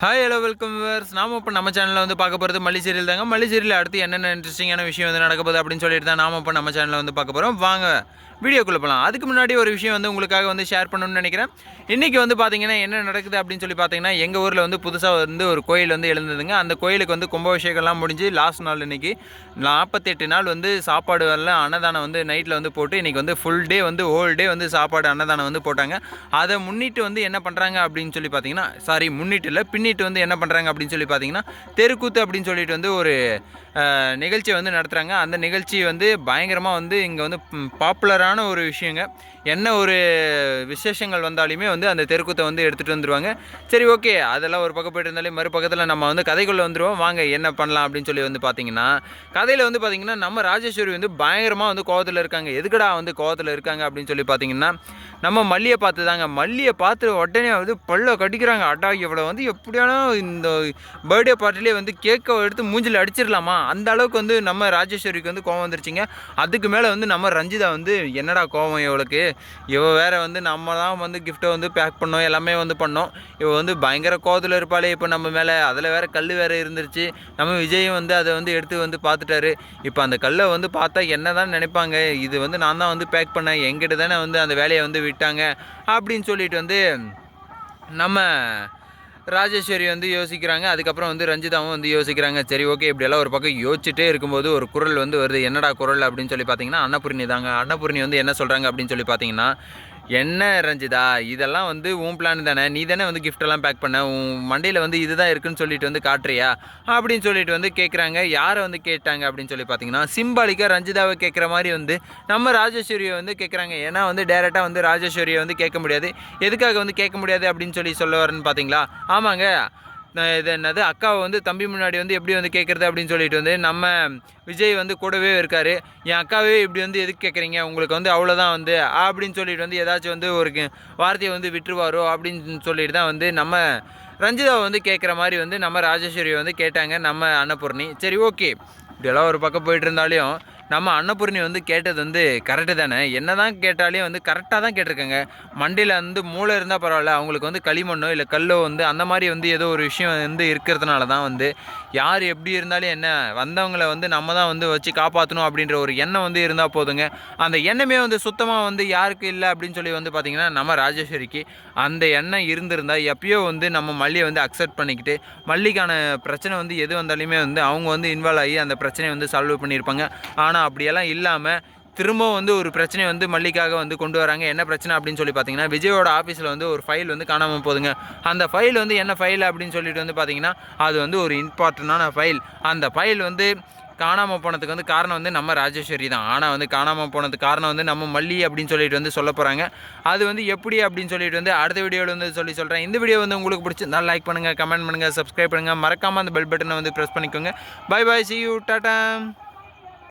Hi hello welcome verse நாம் இப்போ நம்ம சேனலில் வந்து பார்க்க போகிறது மல்லி சீரியல் தாங்க. மல்லி சீரியல் அடுத்து என்னென்ன இன்ட்ரெஸ்டிங்கான விஷயம் வந்து நடக்க போகுது அப்படின்னு சொல்லிட்டு தான் நாம் இப்போ நம்ம சேனலில் வந்து பார்க்க போகிறோம் வாங்க. வீடியோக்குள்ளே போகலாம் அதுக்கு முன்னாடி ஒரு விஷயம் வந்து உங்களுக்காக வந்து ஷேர் பண்ணணும்னு நினைக்கிறேன். இன்றைக்கி வந்து பார்த்தீங்கன்னா என்ன நடக்குது அப்படின்னு சொல்லி பார்த்தீங்கன்னா எங்கள் ஊரில் வந்து புதுசாக வந்து ஒரு கோயில் வந்து எழுந்ததுங்க. அந்த கோயிலுக்கு வந்து கும்பாபிஷேகம்லாம் முடிஞ்சு லாஸ்ட் நாள் இன்றைக்கி நாற்பத்தெட்டு நாள் வந்து சாப்பாடு எல்லாம் அன்னதானம் வந்து நைட்டில் வந்து போட்டு இன்றைக்கி வந்து ஃபுல் டே வந்து ஹோல் டே வந்து சாப்பாடு அன்னதானம் வந்து போட்டாங்க. அதை முன்னிட்டு வந்து என்ன பண்ணுறாங்க அப்படின்னு சொல்லி பார்த்தீங்கன்னா சாரி முன்னிட்டு இல்லை பின்னிட்டு வந்து என்ன பண்ணுறாங்க அப்படின்னு சொல்லி பார்த்தீங்கன்னா தெருக்கூத்து அப்படின்னு சொல்லிட்டு வந்து ஒரு நிகழ்ச்சியை வந்து நடத்துகிறாங்க அந்த நிகழ்ச்சி வந்து பயங்கரமாக வந்து இங்கே வந்து பாப்புலரான ஒரு விஷயங்க. என்ன ஒரு விசேஷங்கள் வந்தாலுமே வந்து அந்த தெருக்கூத்தை வந்து எடுத்துகிட்டு வந்துடுவாங்க சரி ஓகே. அதெல்லாம் ஒரு பக்கம் போயிட்டு இருந்தாலே மறுபக்கத்தில் நம்ம வந்து கதைக்குள்ளே வந்துடுவோம் வாங்க என்ன பண்ணலாம் அப்படின்னு சொல்லி வந்து பார்த்தீங்கன்னா கதையில் வந்து பார்த்திங்கன்னா நம்ம ராஜேஸ்வரி வந்து பயங்கரமாக வந்து கோவத்தில் இருக்காங்க. எதுக்குடா வந்து கோவத்தில் இருக்காங்க அப்படின்னு சொல்லி பார்த்தீங்கன்னா நம்ம மல்லியை பார்த்து தாங்க மல்லியை பார்த்து உடனே வந்து பல்ல கடிக்கிறாங்க. அட்டா இவ்வளோ வந்து எப்படியான இந்த பர்த்டே பார்ட்டிலே வந்து கேக்கை எடுத்து மூஞ்சில் அடிச்சிடலாமா? அந்த அளவுக்கு வந்து நம்ம ராஜேஸ்வரிக்கு வந்து கோவம் வந்துருச்சுங்க. அதுக்கு மேலே வந்து நம்ம ரஞ்சிதா வந்து என்னடா கோவம் இவளுக்கு? இவள் வேற வந்து நம்ம தான் வந்து கிஃப்ட்டை வந்து பேக் பண்ணோம் எல்லாமே வந்து பண்ணோம். இவள் வந்து பயங்கர கோவத்தில் இருப்பாளே இப்போ நம்ம மேலே. அதில் வேற கல் வேறு இருந்துருச்சு. நம்ம விஜயும் வந்து அதை வந்து எடுத்து வந்து பார்த்துட்டாரு. இப்போ அந்த கல்லை வந்து பார்த்தா என்ன தான் நினைப்பாங்க? இது வந்து நான் தான் வந்து பேக் பண்ணேன். எங்கிட்ட தானே வந்து அந்த வேலையை வந்து விட்டாங்க. அப்படின்னு சொல்லிட்டு வந்து நம்ம ராஜேஸ்வரி வந்து யோசிக்கிறாங்க. அதுக்கப்புறம் வந்து ரஞ்சிதாவும் வந்து யோசிக்கிறாங்க. சரி ஓகே இப்படியெல்லாம் ஒரு பக்கம் யோசிச்சுட்டே இருக்கும்போது ஒரு குரல் வந்து வருது. என்னடா குரல் அப்படின்னு சொல்லி பார்த்தீங்கன்னா அன்னபூர்ணி தாங்க. அன்னபூர்ணி வந்து என்ன சொல்கிறாங்க அப்படின்னு சொல்லி பார்த்தீங்கன்னா என்ன ரஞ்சிதா? இதெல்லாம் வந்து உன் பிளான் தானே? நீ தானே வந்து கிஃப்டெல்லாம் பேக் பண்ண? உன் மண்டையில் வந்து இதுதான் இருக்குன்னு சொல்லிட்டு வந்து காட்டுறியா? அப்படின்னு சொல்லிட்டு வந்து கேட்குறாங்க யாரை வந்து கேட்டாங்க அப்படின்னு சொல்லி பார்த்தீங்கன்னா சிம்பாலிக்காக ரஞ்சிதாவை கேட்குற மாதிரி வந்து நம்ம ராஜேஸ்வரியை வந்து கேட்குறாங்க ஏன்னா வந்து டேரெக்டாக வந்து ராஜேஸ்வரியை வந்து கேட்க முடியாது. எதுக்காக வந்து கேட்க முடியாது அப்படின்னு சொல்லி சொல்ல வரேன்னு பார்த்தீங்களா ஆமாங்க. இது என்னது? அக்காவை வந்து தம்பி முன்னாடி வந்து எப்படி வந்து கேட்குறது அப்படின்னு சொல்லிட்டு வந்து நம்ம விஜய் வந்து கூடவே இருக்கார். என் அக்காவே இப்படி வந்து எதுக்கு கேட்குறீங்க உங்களுக்கு வந்து அவ்வளோதான் வந்து அப்படின்னு சொல்லிட்டு வந்து ஏதாச்சும் வந்து ஒரு வார்த்தையை வந்து விட்டுருவாரோ அப்படின்னு சொல்லிட்டு தான் வந்து நம்ம ரஞ்சிதாவை வந்து கேட்குற மாதிரி வந்து நம்ம ராஜேஸ்வரியை வந்து கேட்டாங்க நம்ம அன்னபூர்ணி. சரி ஓகே இப்படியெல்லாம் ஒரு பக்கம் போயிட்டு இருந்தாலையும் நம்ம அன்னபூர்ணி வந்து கேட்டது வந்து கரெக்டு தானே? என்ன தான் கேட்டாலே வந்து கரெக்டாக தான் கேட்டிருக்காங்க. மண்டியில் வந்து மூளை இருந்தால் பரவாயில்ல அவங்களுக்கு வந்து களிமண்ணோ இல்லை கல்லோ வந்து அந்த மாதிரி வந்து ஏதோ ஒரு விஷயம் வந்து இருக்கிறதுனால தான் வந்து யார் எப்படி இருந்தாலும் என்ன வந்தவங்கள வந்து நம்ம தான் வந்து வச்சு காப்பாற்றணும் அப்படின்ற ஒரு எண்ணம் வந்து இருந்தால் போதுங்க. அந்த எண்ணமே வந்து சுத்தமாக வந்து யாருக்கு இல்லை அப்படின்னு சொல்லி வந்து பார்த்திங்கன்னா நம்ம ராஜேஸ்வரிக்கு அந்த எண்ணம் இருந்திருந்தால் எப்பயோ வந்து நம்ம மல்லியை வந்து அக்செப்ட் பண்ணிக்கிட்டு மல்லிக்கான பிரச்சனை வந்து எது வந்தாலுமே வந்து அவங்க வந்து இன்வால்வ் ஆகி அந்த பிரச்சனையை வந்து சால்வ் பண்ணியிருப்பாங்க. ஆனால் அப்படியெல்லாம் இல்லாமல் திரும்பவும் வந்து ஒரு பிரச்சனை வந்து மல்லிக்காக வந்து கொண்டு வராங்க. என்ன பிரச்சனை அப்படின்னு சொல்லி பார்த்தீங்கன்னா விஜயோட ஆஃபீஸில் வந்து ஒரு ஃபைல் வந்து காணாமல் போதுங்க அந்த ஃபைல் வந்து என்ன ஃபைல் அப்படின்னு சொல்லிட்டு வந்து பார்த்தீங்கன்னா அது வந்து ஒரு இம்பார்ட்டண்டான ஃபைல் அந்த ஃபைல் வந்து காணாமல் போனதுக்கு வந்து காரணம் வந்து நம்ம ராஜேஸ்வரி தான். ஆனால் வந்து காணாமல் போனதுக்கு காரணம் வந்து நம்ம மல்லி அப்படின்னு சொல்லிட்டு வந்து சொல்ல போகிறாங்க அது வந்து எப்படி அப்படின்னு சொல்லிட்டு வந்து அடுத்த வீடியோவில் வந்து சொல்லி சொல்கிறேன் இந்த வீடியோ வந்து உங்களுக்கு பிடிச்சிருந்தா லைக் பண்ணுங்கள் கமெண்ட் பண்ணுங்கள் சப்ஸ்கிரைப் பண்ணுங்கள் மறக்காமல் அந்த பெல் பட்டனை வந்து ப்ரெஸ் பண்ணிக்கோங்க. Bye bye see you tata